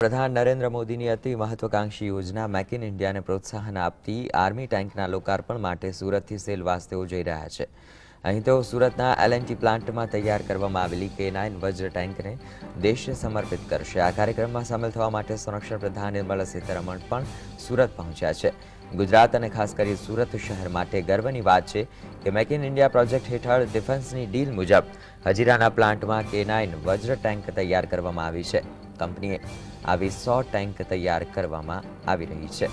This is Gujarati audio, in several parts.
પ્રધાન નરેન્દ્ર મોદીની અતિ મહત્વકાંક્ષી યોજના મેક ઇન ઇન્ડિયાને પ્રોત્સાહન આપતી આર્મી ટેન્કના લોકાર્પણ માટે સુરતથી સેલવાસ તેઓ જઈ રહ્યા છે. અહીં તેઓ સુરતના એલએનટી પ્લાન્ટમાં તૈયાર કરવામાં આવેલી કે નાઇન વજ્ર ટેન્કને દેશને સમર્પિત કરશે. આ કાર્યક્રમમાં સામેલ થવા માટે સંરક્ષણ પ્રધાન નિર્મલા સીતારમણ પણ સુરત પહોંચ્યા છે. ગુજરાત અને ખાસ કરી સુરત શહેર માટે ગર્વની વાત છે કે મેક ઇન ઇન્ડિયા પ્રોજેક્ટ હેઠળ ડિફેન્સની ડીલ મુજબ હજીરાના પ્લાન્ટમાં કે નાઇન વજ્ર ટેન્ક તૈયાર કરવામાં આવી છે. કંપનીએ આવી સો ટેન્ક તૈયાર કરવામાં આવી રહી છે.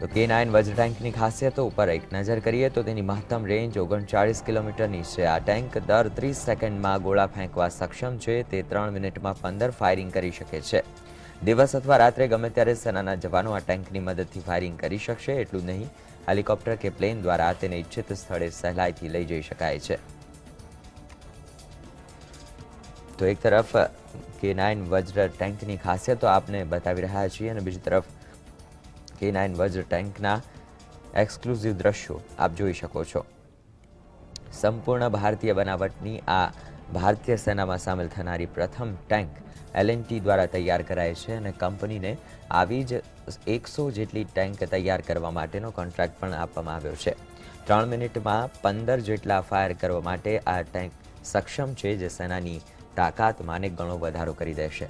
તો કે નાઇન વજ્ર ટેન્કની ખાસિયતો ઉપર એક નજર કરીએ તો તેની મહત્તમ રેન્જ ઓગણચાળીસ કિલોમીટરની છે. આ ટેન્ક દર ત્રીસ સેકન્ડમાં ગોળા ફેંકવા સક્ષમ છે. તે ત્રણ મિનિટમાં પંદર ફાયરિંગ કરી શકે છે. દિવસ અથવા રાત્રે ગમે ત્યારે સેનાના જવાનો આ ટેન્કની મદદથી ફાયરિંગ કરી શકશે. એટલું નહીં, હેલિકોપ્ટર કે પ્લેન દ્વારા તેને ઇચ્છિત સ્થળે સહેલાઈથી લઈ જઈ શકાય છે. તો એક તરફ કે નાઇન વજ્ર ટેન્કની ખાસિયતો આપને બતાવી રહ્યા છીએ અને બીજી તરફ કે નાઇન વજ્ર ટેન્કના એક્સક્લુઝિવ દ્રશ્યો આપ જોઈ શકો છો. સંપૂર્ણ ભારતીય બનાવટની આ ભારતીય સેનામાં સામેલ થનારી પ્રથમ ટેન્ક એલએનટી દ્વારા તૈયાર કરાય છે અને કંપનીને આવી જ એકસો જેટલી ટેન્ક તૈયાર કરવા માટેનો કોન્ટ્રાક્ટ પણ આપવામાં આવ્યો છે. ત્રણ મિનિટમાં પંદર જેટલા ફાયર કરવા માટે આ ટેન્ક સક્ષમ છે જે સેનાની તાકાતમાં અનેક ગણો વધારો કરી દેશે.